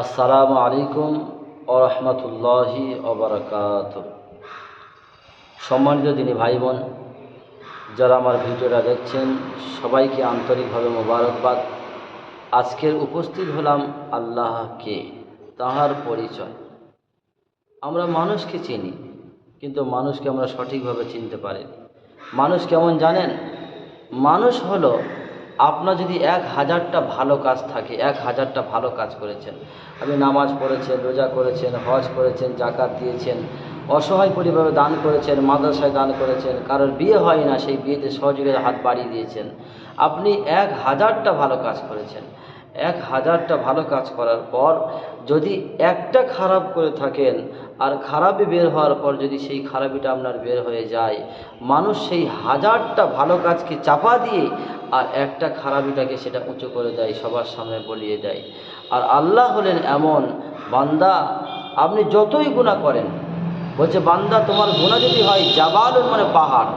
আসসালামু আলাইকুম ওরহমতুল্লাহি অবরাকাত সম্মানিত দিনী ভাই বোন যারা আমার ভিডিওটা দেখছেন, সবাইকে আন্তরিকভাবে মোবারকবাদ। আজকের উপস্থিত হলাম আল্লাহকে তাহার পরিচয়। আমরা মানুষকে চিনি, কিন্তু মানুষকে আমরা সঠিকভাবে চিনতে পারি মানুষ কেমন জানেন? মানুষ হলো আপনার যদি এক হাজারটা ভালো কাজ থাকে, এক হাজারটা ভালো কাজ করেছেন, আপনি নামাজ পড়েছেন, রোজা করেছেন, হজ করেছেন, জাকাত দিয়েছেন, অসহায় পরিবারে দান করেছেন, মাদ্রাসায় দান করেছেন, কারোর বিয়ে হয় না, সেই বিয়েতে সহযোগিতার হাত বাড়িয়ে দিয়েছেন, আপনি এক হাজারটা ভালো কাজ করেছেন। এক হাজারটা ভালো কাজ করার পর যদি একটা খারাপ করে থাকেন, আর খারাপই বের হওয়ার পর যদি সেই খারাপিটা আপনার বের হয়ে যায়, মানুষ সেই হাজারটা ভালো কাজকে চাপা দিয়ে আর একটা খারাপিটাকে সেটা উঁচু করে দেয়, সবার সামনে বলিয়ে দেয়। আর আল্লাহ হলেন এমন বান্দা, আপনি যতই গুণা করেন, বলছে, বান্দা, তোমার গুণা যদি হয়, জাবালুন মানে পাহাড়।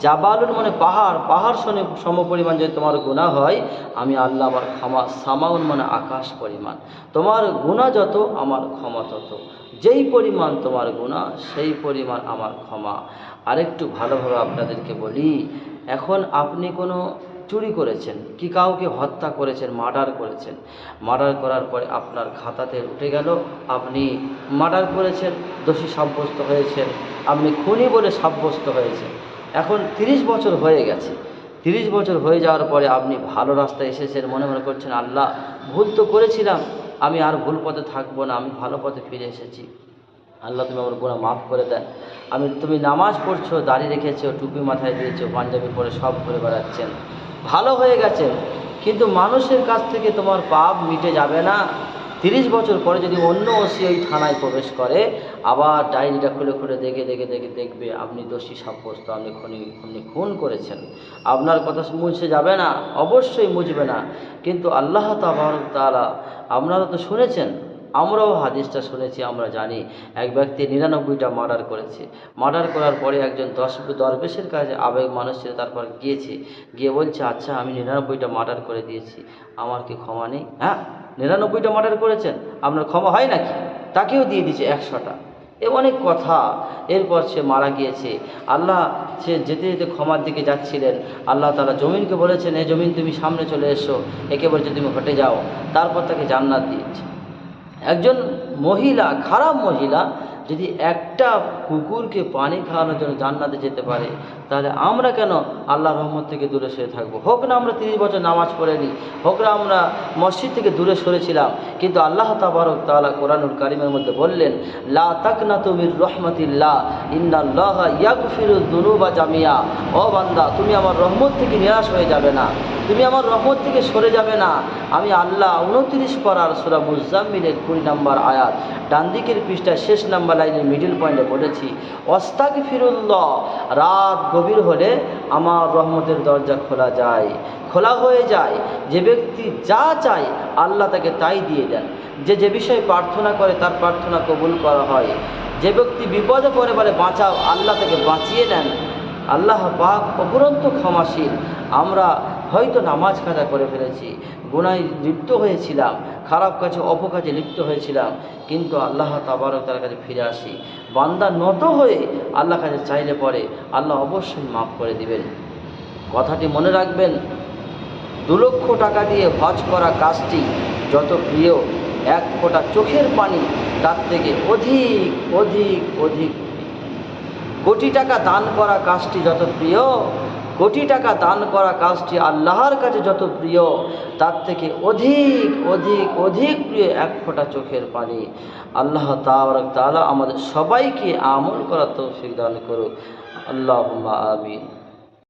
জাবালুন মানে পাহাড় পাহাড় শোনে সম পরিমাণ যদি তোমার গুণা হয়, আমি আল্লাহ আমার ক্ষমা, সামাউন মানে আকাশ পরিমাণ। তোমার গুণা যত, আমার ক্ষমা তত। যেই পরিমাণ তোমার গুণা সেই পরিমাণ আমার ক্ষমা। আরেকটু ভালোভাবে আপনাদেরকে বলি, এখন আপনি কোনো চুরি করেছেন, কি কাউকে হত্যা করেছেন, মার্ডার করেছেন। মার্ডার করার পরে আপনার খাতাতে উঠে গেল, আপনি মার্ডার করেছেন, দোষী সাব্যস্ত হয়েছেন, আপনি খুনি বলে সাব্যস্ত হয়েছেন। এখন তিরিশ বছর হয়ে গেছে। তিরিশ বছর হয়ে যাওয়ার পরে আপনি ভালো রাস্তায় এসেছেন, মনে মনে করছেন, আল্লাহ, ভুল তো করেছিলাম, আমি আর ভুল পথে থাকব না, আমি ভালো পথে ফিরে এসেছি। আল্লাহ, তুমি আমার গুণা মাফ করে দেন আমি, তুমি নামাজ পড়ছো, দাড়ি রেখেছো, টুপি মাথায় দিয়েছ, পাঞ্জাবি পরে সব ঘুরে বেড়াচ্ছেন। ভালো হয়ে গেছেন কিন্তু মানুষের কাছ থেকে তোমার পাপ মিটে যাবে না। তিরিশ বছর পরে যদি অন্য ওসি ওই থানায় প্রবেশ করে, আবার ডায়েরিটা খুলে খুলে দেখে দেখে দেখে দেখবে আপনি দোষী, সাব্যস্ত, আপনি খুনি খুনি খুন করেছেন। আপনার কথা মুছে যাবে না, অবশ্যই মুছবে না। কিন্তু আল্লাহ তালা আপনারা তো শুনেছেন আমরাও হাদিসটা শুনেছি, আমরা জানি। এক ব্যক্তি নিরানব্বইটা মার্ডার করেছে। মার্ডার করার পরে একজন দশ দরবেশের কাছে আবেগ মানুষ ছিল, তারপর গিয়েছে। গিয়ে বলছে আচ্ছা আমি নিরানব্বইটা মার্ডার করে দিয়েছি। আমার কি ক্ষমা নেই? হ্যাঁ নিরানব্বইটা মার্ডার করেছেন? আপনার ক্ষমা হয় নাকি? তাকেও দিয়ে দিয়েছে একশোটা। এ অনেক কথা। এরপর সে মারা গিয়েছে। আল্লাহ, সে যেতে যেতে ক্ষমার দিকে যাচ্ছিলেন। আল্লাহ তালা জমিনকে বলেছেন, এ জমিন তুমি সামনে চলে এসো। একে বলছে, তুমি হটে যাও। তারপর তাকে জান্নাত দিয়েছে। একজন মহিলা, খারাপ মহিলা যদি একটা কুকুরকে পানি খাওয়ানোর জন্য জান্নাতে যেতে পারে, তাহলে আমরা কেন আল্লাহ রহমত থেকে দূরে সরে থাকব? হোক না আমরা তিরিশ বছর নামাজ পড়েনি, হোক না আমরা মসজিদ থেকে দূরে সরেছিলাম, কিন্তু আল্লাহ তাবারক তাআলা কোরআনুল কারিমের মধ্যে বললেন, লা তাকনা তুমির রহমতিল্লাহ, ইন্নাল্লাহ ইয়াগফিরুদ দুনুবা জামিয়া। ও বান্দা, তুমি আমার রহমত থেকে নিরাশ হয়ে যাবে না। তুমি আমার রহমত থেকে সরে যাবে না। আমি আল্লাহ উনত্রিশ পারার সুরা মুজাম্মিলের কুড়ি নাম্বার আয়াত ডান দিকের পৃষ্ঠায় শেষ নাম্বার লাইনের মিডিল পয়েন্টে বলেছি অস্তাক ফিরুল্লাহ রাত গভীর হলে আমার রহমতের দরজা খোলা যায়। খোলা হয়ে যায়। যে ব্যক্তি যা চায় আল্লাহ তাকে তাই দিয়ে দেন। যে যে বিষয়ে প্রার্থনা করে তার প্রার্থনা কবুল করা হয়। যে ব্যক্তি বিপদে পড়ে বলে বাঁচাও, আল্লাহ তাকে বাঁচিয়ে দেন আল্লাহ পাক অপুরন্ত ক্ষমাশীল। আমরা হয়তো নামাজ কাজা করে ফেলেছি, গুনায় লিপ্ত হয়েছিলাম, খারাপ কাজে, অপকাজে লিপ্ত হয়েছিলাম, কিন্তু আল্লাহ তাবারক তার কাছে ফিরে আসি। বান্দা নত হয়ে আল্লাহ কাছে চাইলে পরে আল্লাহ অবশ্যই মাফ করে দিবেন। কথাটি মনে রাখবেন, দু লক্ষ টাকা দিয়ে হজ করা কাজটি যত প্রিয়, এক ফোঁটা চোখের পানি তার থেকে অধিক অধিক অধিক। কোটি টাকা দান করা কাজটি যত প্রিয় কোটি টাকা দান করা কাজটি আল্লাহর কাছে যত প্রিয়, তার থেকে অধিক অধিক অধিক প্রিয় এক ফোঁটা চোখের পানি। আল্লাহ তালা আমাদের সবাইকে আমল করা তৌফিক দান করুক। আল্লাহ আমিন।